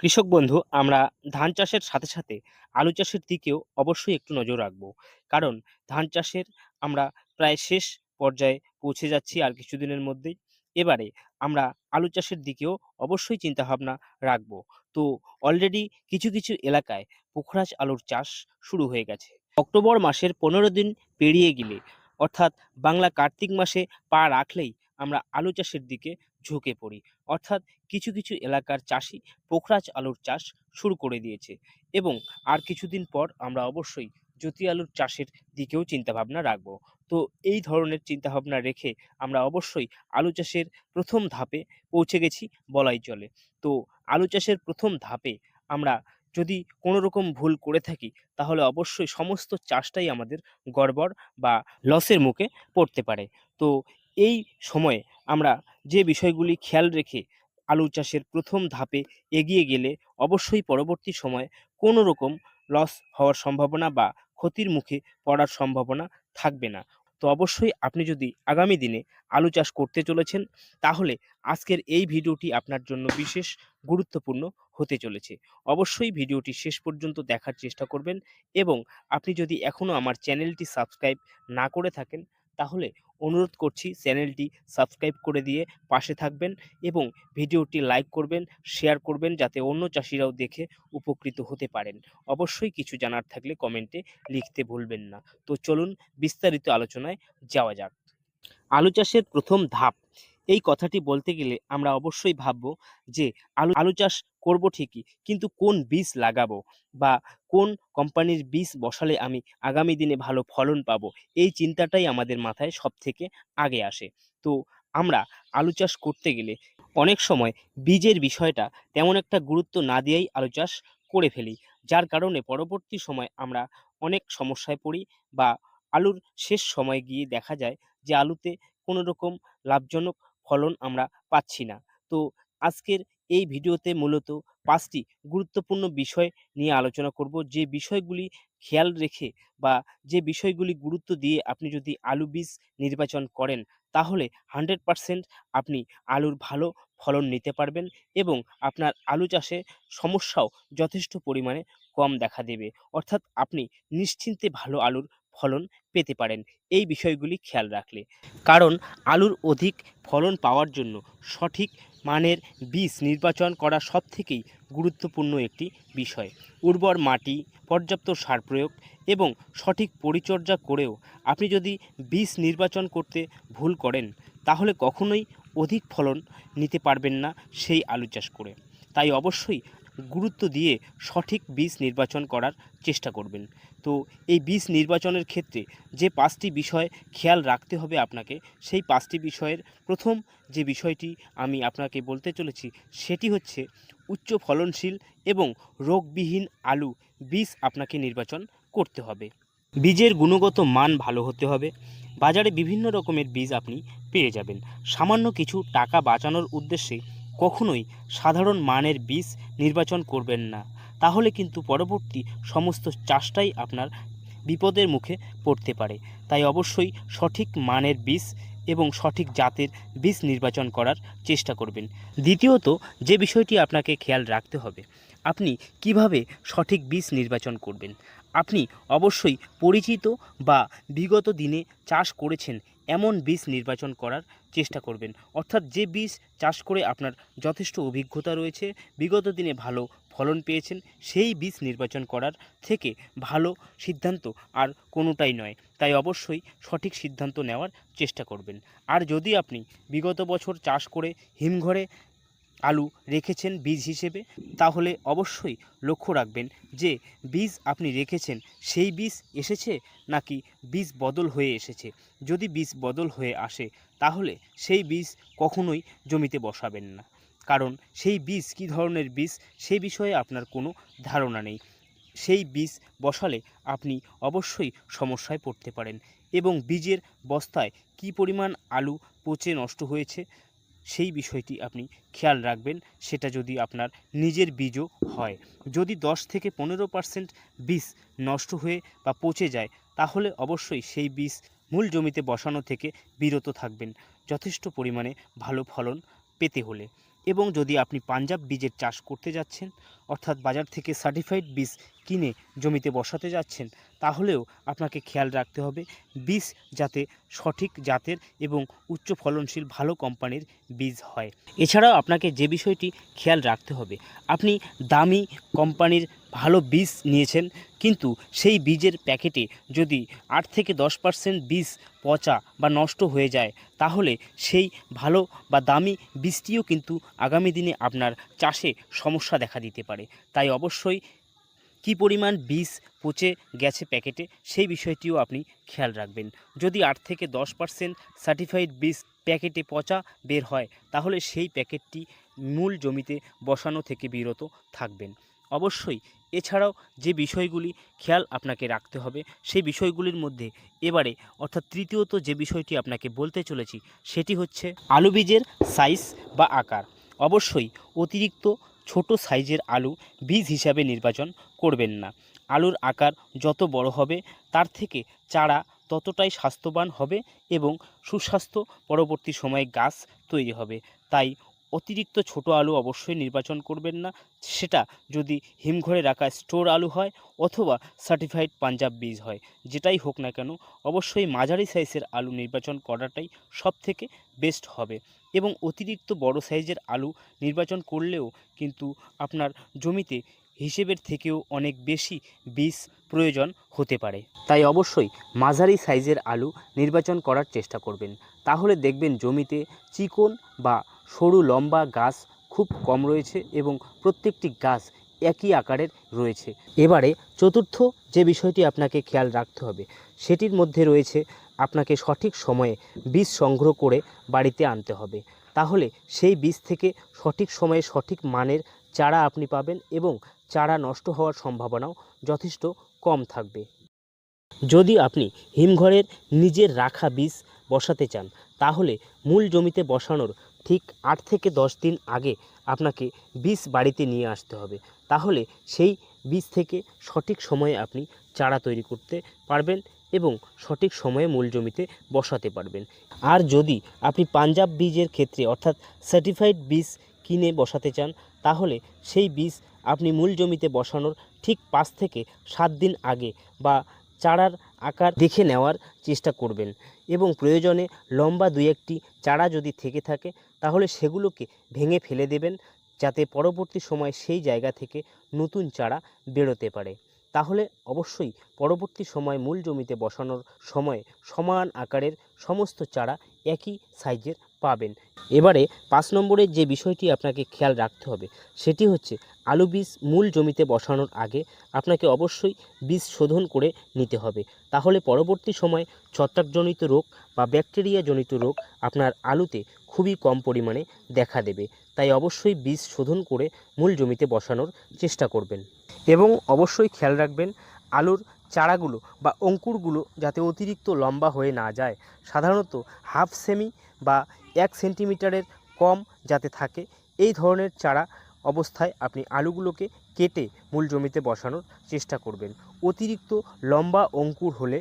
কৃষক বন্ধু, আমরা ধান চাষের সাথে সাথে আলু চাষের দিকেও অবশ্যই একটু নজর রাখব। কারণ ধান চাষের আমরা প্রায় শেষ পর্যায়ে পৌঁছে যাচ্ছি আর কিছুদিনের মধ্যেই। এবারে আমরা আলু চাষের দিকেও অবশ্যই চিন্তাভাবনা রাখব। তো অলরেডি কিছু কিছু এলাকায় পোখরাজ আলুর চাষ শুরু হয়ে গেছে। অক্টোবর মাসের পনেরো দিন পেরিয়ে গেলে, অর্থাৎ বাংলা কার্তিক মাসে পা রাখলেই আমরা আলু চাষের দিকে ঝুঁকে পড়ি। অর্থাৎ কিছু কিছু এলাকার চাষি পোখরাজ আলুর চাষ শুরু করে দিয়েছে এবং আর কিছুদিন পর আমরা অবশ্যই জ্যোতি আলুর চাষের দিকেও চিন্তাভাবনা রাখব। তো এই ধরনের চিন্তাভাবনা রেখে আমরা অবশ্যই আলু চাষের প্রথম ধাপে পৌঁছে গেছি বলাই চলে। তো আলু চাষের প্রথম ধাপে আমরা যদি কোনো রকম ভুল করে থাকি, তাহলে অবশ্যই সমস্ত চাষটাই আমাদের গড়বড় বা লসের মুখে পড়তে পারে। তো এই সময়ে আমরা যে বিষয়গুলি খেয়াল রেখে আলু চাষের প্রথম ধাপে এগিয়ে গেলে অবশ্যই পরবর্তী সময়ে কোনো রকম লস হওয়ার সম্ভাবনা বা ক্ষতির মুখে পড়ার সম্ভাবনা থাকবে না। তো অবশ্যই আপনি যদি আগামী দিনে আলু চাষ করতে চলেছেন, তাহলে আজকের এই ভিডিওটি আপনার জন্য বিশেষ গুরুত্বপূর্ণ হতে চলেছে। অবশ্যই ভিডিওটি শেষ পর্যন্ত দেখার চেষ্টা করবেন এবং আপনি যদি এখনও আমার চ্যানেলটি সাবস্ক্রাইব না করে থাকেন, তাহলে অনুরোধ করছি চ্যানেলটি সাবস্ক্রাইব করে দিয়ে পাশে থাকবেন এবং ভিডিওটি লাইক করবেন, শেয়ার করবেন যাতে অন্য চাষিরাও দেখে উপকৃত হতে পারেন। অবশ্যই কিছু জানার থাকলে কমেন্টে লিখতে ভুলবেন না। তো চলুন বিস্তারিত আলোচনায় যাওয়া যাক। আলু চাষের প্রথম ধাপ। এই কথাটি বলতে গেলে আমরা অবশ্যই ভাববো যে, আলু আলু চাষ করব ঠিকই, কিন্তু কোন বীজ লাগাবো বা কোন কোম্পানির বীজ বসালে আমি আগামী দিনে ভালো ফলন পাবো, এই চিন্তাটাই আমাদের মাথায় সব থেকে আগে আসে। তো আমরা আলু চাষ করতে গেলে অনেক সময় বীজের বিষয়টা তেমন একটা গুরুত্ব না দিয়েই আলু চাষ করে ফেলি, যার কারণে পরবর্তী সময় আমরা অনেক সমস্যায় পড়ি বা আলুর শেষ সময় গিয়ে দেখা যায় যে, আলুতে কোনো রকম লাভজনক ফলন আমরা পাচ্ছি না। তো আজকের এই ভিডিওতে মূলত পাঁচটি গুরুত্বপূর্ণ বিষয় নিয়ে আলোচনা করব। যে বিষয়গুলি খেয়াল রেখে বা যে বিষয়গুলি গুরুত্ব দিয়ে আপনি যদি আলু বীজ নির্বাচন করেন, তাহলে হান্ড্রেড পারসেন্ট আপনি আলুর ভালো ফলন নিতে পারবেন এবং আপনার আলু চাষে সমস্যাও যথেষ্ট পরিমাণে কম দেখা দেবে। অর্থাৎ আপনি নিশ্চিন্তে ভালো আলুর ফলন পেতে পারেন। এই বিষয়গুলি খেয়াল রাখলে। কারণ, আলুর অধিক ফলন পাওয়ার জন্য সঠিক মানের বীজ নির্বাচন করা সবথেকেই গুরুত্বপূর্ণ একটি বিষয়। উর্বর মাটি, পর্যাপ্ত সার প্রয়োগ এবং সঠিক পরিচর্যা করেও আপনি যদি বীজ নির্বাচন করতে ভুল করেন, তাহলে কখনোই অধিক ফলন নিতে পারবেন না সেই আলু চাষ করে। তাই অবশ্যই গুরুত্ব দিয়ে সঠিক বীজ নির্বাচন করার চেষ্টা করবেন। তো এই বীজ নির্বাচনের ক্ষেত্রে যে পাঁচটি বিষয় খেয়াল রাখতে হবে আপনাকে, সেই পাঁচটি বিষয়ের প্রথম যে বিষয়টি আমি আপনাকে বলতে চলেছি সেটি হচ্ছে উচ্চ ফলনশীল এবং রোগবিহীন আলু বীজ আপনাকে নির্বাচন করতে হবে। বীজের গুণগত মান ভালো হতে হবে, বাজারে বিভিন্ন রকমের বীজ আপনি পেয়ে যাবেন। সামান্য কিছু টাকা বাঁচানোর উদ্দেশ্যে কখনোই সাধারণ মানের বীজ নির্বাচন করবেন না। তাহলে কিন্তু পরবর্তী সমস্ত চাষটাই আপনার বিপদের মুখে পড়তে পারে। তাই অবশ্যই সঠিক মানের বীজ এবং সঠিক জাতের বীজ নির্বাচন করার চেষ্টা করবেন। দ্বিতীয়ত, যে বিষয়টি আপনাকে খেয়াল রাখতে হবে, আপনি কীভাবে সঠিক বীজ নির্বাচন করবেন? আপনি অবশ্যই পরিচিত বা বিগত দিনে চাষ করেছেন এমন বীজ নির্বাচন করার চেষ্টা করবেন। অর্থাৎ যে বীজ চাষ করে আপনার যথেষ্ট অভিজ্ঞতা রয়েছে, বিগত দিনে ভালো ফলন পেয়েছেন, সেই বীজ নির্বাচন করার থেকে ভালো সিদ্ধান্ত আর কোনোটাই নয়। তাই অবশ্যই সঠিক সিদ্ধান্ত নেওয়ার চেষ্টা করবেন। আর যদি আপনি বিগত বছর চাষ করে হিমঘরে আলু রেখেছেন বীজ হিসেবে, তাহলে অবশ্যই লক্ষ্য রাখবেন যে বীজ আপনি রেখেছেন, সেই বীজ এসেছে নাকি বীজ বদল হয়ে এসেছে? যদি বীজ বদল হয়ে আসে, তাহলে সেই বীজ কখনোই জমিতে বসাবেন না। কারণ সেই বীজ কী ধরনের বীজ সেই বিষয়ে আপনার কোনো ধারণা নেই। সেই বীজ বসালে আপনি অবশ্যই সমস্যায় পড়তে পারেন। এবং বীজের বস্তায় কী পরিমাণ আলু পচে নষ্ট হয়েছে সেই বিষয়টি আপনি খেয়াল রাখবেন, সেটা যদি আপনার নিজের বীজও হয়। যদি দশ থেকে পনেরো পার্সেন্ট বীজ নষ্ট হয়ে বা পচে যায়, তাহলে অবশ্যই সেই বীজ মূল জমিতে বসানো থেকে বিরত থাকবেন। যথেষ্ট পরিমাণে ভালো ফলন পেতে হলে। এবং যদি আপনি পাঞ্জাব বীজের চাষ করতে যাচ্ছেন, অর্থাৎ বাজার থেকে সার্টিফাইড বীজ কিনে জমিতে বসাতে যাচ্ছেন, তাহলেও আপনাকে খেয়াল রাখতে হবে বীজ যাতে সঠিক জাতের এবং উচ্চ ফলনশীল ভালো কোম্পানির বীজ হয়। এছাড়াও আপনাকে যে বিষয়টি খেয়াল রাখতে হবে, আপনি দামি কোম্পানির ভালো বীজ নিয়েছেন। কিন্তু সেই বীজের প্যাকেটে যদি আট থেকে দশ পার্সেন্ট বীজ পচা বা নষ্ট হয়ে যায়, তাহলে সেই ভালো বা দামি বীজটিও কিন্তু আগামী দিনে আপনার চাষে সমস্যা দেখা দিতে পারে। তাই অবশ্যই কী পরিমাণ বীজ পচে গেছে প্যাকেটে, সেই বিষয়টিও আপনি খেয়াল রাখবেন। যদি আট থেকে দশ পার্সেন্ট সার্টিফাইড বীজ প্যাকেটে পচা বের হয়, তাহলে সেই প্যাকেটটি মূল জমিতে বসানো থেকে বিরত থাকবেন। অবশ্যই এছাড়াও যে বিষয়গুলি খেয়াল আপনাকে রাখতে হবে, সেই বিষয়গুলির মধ্যে এবারে অর্থাৎ তৃতীয়ত যে বিষয়টি আপনাকে বলতে চলেছি, সেটি হচ্ছে আলু বীজের সাইজ বা আকার। অবশ্যই অতিরিক্ত ছোট সাইজের আলু বীজ হিসাবে নির্বাচন করবেন না। আলুর আকার যত বড় হবে, তার থেকে চারা ততটাই স্বাস্থ্যবান হবে এবং সুস্বাস্থ্য পরবর্তী সময়ে গাছ তৈরি হবে। তাই অতিরিক্ত ছোট আলু অবশ্যই নির্বাচন করবেন না। সেটা যদি হিমঘরে রাখা স্টোর আলু হয় অথবা সার্টিফাইড পাঞ্জাব বীজ হয়, যেটাই হোক না কেন, অবশ্যই মাঝারি সাইজের আলু নির্বাচন করাটাই সব থেকে বেস্ট হবে। এবং অতিরিক্ত বড় সাইজের আলু নির্বাচন করলেও কিন্তু আপনার জমিতে হিসেবের থেকেও অনেক বেশি বীজ প্রয়োজন হতে পারে। তাই অবশ্যই মাঝারি সাইজের আলু নির্বাচন করার চেষ্টা করবেন। তাহলে দেখবেন জমিতে চিকন বা সরু লম্বা গাছ খুব কম রয়েছে এবং প্রত্যেকটি গাছ একই আকারের রয়েছে। এবারে চতুর্থ যে বিষয়টি আপনাকে খেয়াল রাখতে হবে, সেটির মধ্যে রয়েছে আপনাকে সঠিক সময়ে বীজ সংগ্রহ করে বাড়িতে আনতে হবে। তাহলে সেই বীজ থেকে সঠিক সময়ে সঠিক মানের চারা আপনি পাবেন এবং চারা নষ্ট হওয়ার সম্ভাবনাও যথেষ্ট কম থাকবে। যদি আপনি হিমঘরের নিজের রাখা বীজ বসাতে চান, তাহলে মূল জমিতে বসানোর ঠিক আট থেকে দশ দিন আগে আপনাকে বীজ বাড়িতে নিয়ে আসতে হবে। তাহলে সেই বীজ থেকে সঠিক সময়ে আপনি চারা তৈরি করতে পারবেন এবং সঠিক সময়ে মূল জমিতে বসাতে পারবেন। আর যদি আপনি পাঞ্জাব বীজের ক্ষেত্রে অর্থাৎ সার্টিফাইড বীজ কিনে বসাতে চান, তাহলে সেই বীজ আপনি মূল জমিতে বসানোর ঠিক পাঁচ থেকে সাত দিন আগে বা চারার আকার দেখে নেওয়ার চেষ্টা করবেন এবং প্রয়োজনে লম্বা দুই একটি চারা যদি থেকে থাকে, তাহলে সেগুলোকে ভেঙে ফেলে দেবেন যাতে পরবর্তী সময় সেই জায়গা থেকে নতুন চারা বেরোতে পারে। তাহলে অবশ্যই পরবর্তী সময় মূল জমিতে বসানোর সময় সমান আকারের সমস্ত চারা একই সাইজের পাবেন। এবারে পাঁচ নম্বরের যে বিষয়টি আপনাকে খেয়াল রাখতে হবে, সেটি হচ্ছে আলু বীজ মূল জমিতে বসানোর আগে আপনাকে অবশ্যই বীজ শোধন করে নিতে হবে। তাহলে পরবর্তী সময় ছত্রাকজনিত রোগ বা ব্যাকটেরিয়াজনিত রোগ আপনার আলুতে খুবই কম পরিমাণে দেখা দেবে। তাই অবশ্যই বীজ শোধন করে মূল জমিতে বসানোর চেষ্টা করবেন। এবং অবশ্যই খেয়াল রাখবেন, আলুর চারাগুলো বা অঙ্কুরগুলো যাতে অতিরিক্ত লম্বা হয়ে না যায়। সাধারণত হাফ সেমি বা এক সেন্টিমিটারের কম যাতে থাকে, এই ধরনের চারা অবস্থায় আপনি আলুগুলোকে কেটে মূল জমিতে বসানোর চেষ্টা করবেন। অতিরিক্ত লম্বা অঙ্কুর হলে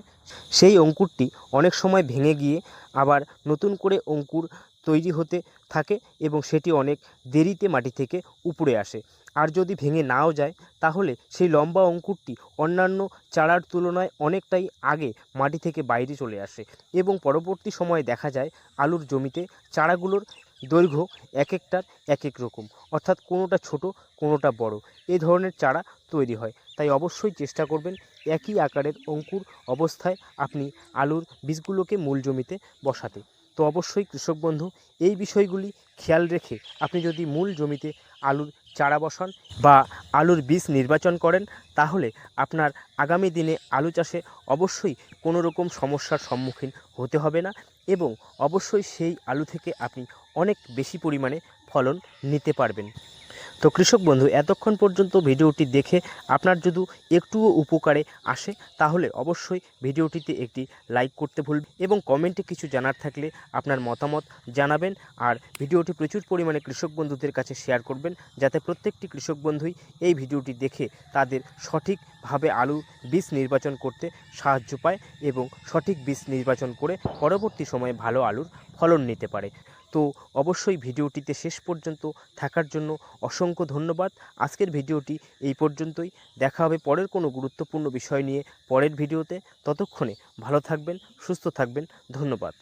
সেই অঙ্কুরটি অনেক সময় ভেঙে গিয়ে আবার নতুন করে অঙ্কুর তৈরি হতে থাকে এবং সেটি অনেক দেরিতে মাটি থেকে উপরে আসে। আর যদি ভেঙে নাও যায়, তাহলে সেই লম্বা অঙ্কুরটি অন্যান্য চারার তুলনায় অনেকটাই আগে মাটি থেকে বাইরে চলে আসে এবং পরবর্তী সময়ে দেখা যায় আলুর জমিতে চারাগুলোর দৈর্ঘ্য এক একটার এক এক রকম, অর্থাৎ কোনোটা ছোট, কোনোটা বড়। এই ধরনের চারা তৈরি হয়। তাই অবশ্যই চেষ্টা করবেন একই আকারের অঙ্কুর অবস্থায় আপনি আলুর বীজগুলোকে মূল জমিতে বসাতে। তো অবশ্যই কৃষক বন্ধু, এই বিষয়গুলি খেয়াল রেখে আপনি যদি মূল জমিতে আলুর চারা বসান বা আলুর বীজ নির্বাচন করেন, তাহলে আপনার আগামী দিনে আলু চাষে অবশ্যই কোনো রকম সমস্যার সম্মুখীন হতে হবে না এবং অবশ্যই সেই আলু থেকে আপনি অনেক বেশি পরিমাণে ফলন নিতে পারবেন। তো কৃষক বন্ধু, এতক্ষণ পর্যন্ত ভিডিওটি দেখে আপনার যদি একটুও উপকারে আসে, তাহলে অবশ্যই ভিডিওটিতে একটি লাইক করতে ভুলবেন এবং কমেন্টে কিছু জানার থাকলে আপনার মতামত জানাবেন আর ভিডিওটি প্রচুর পরিমাণে কৃষক বন্ধুদের কাছে শেয়ার করবেন যাতে প্রত্যেকটি কৃষক বন্ধুই এই ভিডিওটি দেখে তাদের সঠিকভাবে আলু বীজ নির্বাচন করতে সাহায্য পায় এবং সঠিক বীজ নির্বাচন করে পরবর্তী সময়ে ভালো আলুর ফলন নিতে পারে। তো অবশ্যই ভিডিওটিতে শেষ পর্যন্ত থাকার জন্য অসংখ্য ধন্যবাদ। আজকের ভিডিওটি এই পর্যন্তই। দেখা হবে পরের কোনো গুরুত্বপূর্ণ বিষয় নিয়ে পরের ভিডিওতে। ততক্ষণে ভালো থাকবেন, সুস্থ থাকবেন। ধন্যবাদ।